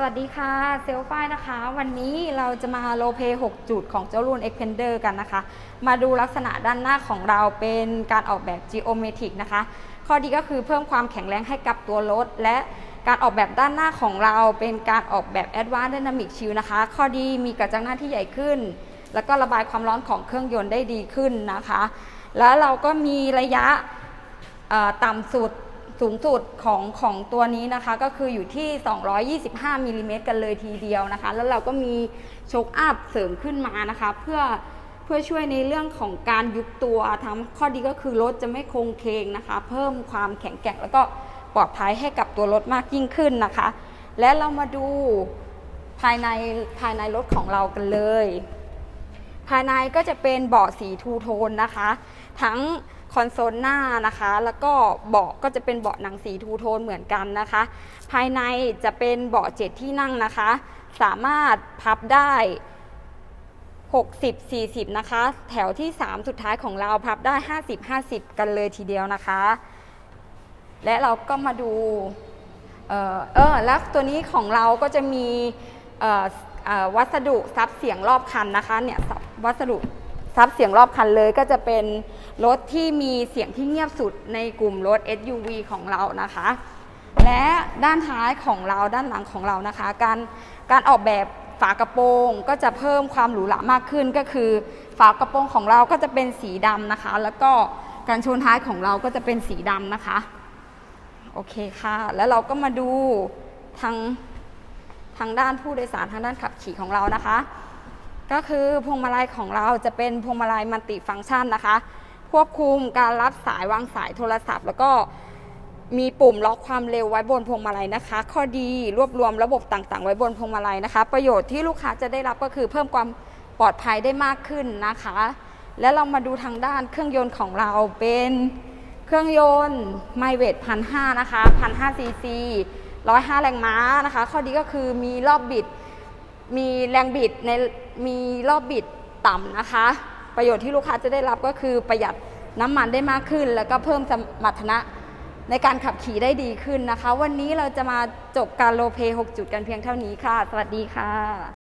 สวัสดีค่ะเซลฟ้ายนะคะ วันนี้เราจะมาโลเพ6จุดของเจ้ารุ่น Expander กันนะคะ มาดูลักษณะด้านหน้าของเราเป็นการออกแบบ Geometric นะคะ ข้อดีก็คือเพิ่มความแข็งแรงให้กับตัวรถ และการออกแบบด้านหน้าของเราเป็นการออกแบบ Advanced Dynamic Shield นะคะ ข้อดีมีกระจังหน้าที่ใหญ่ขึ้น แล้วก็ระบายความร้อนของเครื่องยนต์ได้ดีขึ้นนะคะ แล้วเราก็มีระยะต่ำสุด สูงสุดของของตัวนี้นะคะก็คืออยู่ที่ 225มิลลิเมตรกันเลยทีเดียวนะคะ แล้วเราก็มีโชคอัพเสริมขึ้นมานะคะ เพื่อเพื่อช่วยในเรื่องของการยุบตัวทำข้อดีก็คือรถจะไม่โคงเคงนะคะ เพิ่มความแข็งแกร่งแล้วก็ปลอดภัยให้กับตัวรถมากยิ่งขึ้นนะคะ และเรามาดูภายในภายในรถของเรากันเลย ภายในก็จะเป็นเบาะสีทูโทนนะคะ ทั้ง คอนโซลหน้านะคะ แล้วก็เบาะก็จะเป็นเบาะหนังสีทูโทนเหมือนกันนะคะ ภายในจะเป็นเบาะเจ็ดที่นั่งนะคะ สามารถพับได้ 60 40 นะคะ แถวที่ 3 สุดท้ายของเราพับได้ 50 50 กันเลยทีเดียวนะคะ และเราก็มาดู เออเออแล้วตัวนี้ของเราก็จะมีวัสดุซับเสียงรอบคันนะคะเนี่ยวัสดุ ซับเสียงรอบคันเลยก็จะเป็นรถที่มีเสียงที่เงียบสุดในกลุ่มรถ SUV ของเรานะคะ และด้านท้ายของเราด้านหลังของเรานะคะ การการออกแบบฝากระโปรงก็จะเพิ่มความหรูหรามากขึ้นก็คือ ฝากระโปรงของเราก็จะเป็นสีดำนะคะ แล้วก็การชนท้ายของเราก็จะเป็นสีดำนะคะโอเคค่ะ แล้วเราก็มาดูทางทางด้านผู้โดยสารทางด้านขับขี่ของเรานะคะ ก็คือพวงมาลัยของเราจะเป็นพวงมาลัยมัลติฟังก์ชันนะคะ ควบคุมการรับสายวางสายโทรศัพท์ แล้วก็มีปุ่มล็อกความเร็วไว้บนพวงมาลัยนะคะ ข้อดีรวบรวมระบบต่างๆ ไว้บนพวงมาลัยนะคะ ประโยชน์ที่ลูกค้าจะได้รับก็คือเพิ่มความปลอดภัยได้มากขึ้นนะคะ แล้วเรามาดูทางด้านเครื่องยนต์ของเราเป็นเครื่องยนต์ไมเวทพันห้านะคะพันห้าซีซีร้อยห้าแรงม้านะคะ ข้อดีก็คือมีรอบบิด มีแรงบิดในมีรอบบิดต่ำนะคะ ประโยชน์ที่ลูกค้าจะได้รับก็คือประหยัดน้ำมันได้มากขึ้น แล้วก็เพิ่มสมรรถนะในการขับขี่ได้ดีขึ้นนะคะ วันนี้เราจะมาจบการโลเพ6จุดกันเพียงเท่านี้ค่ะ สวัสดีค่ะ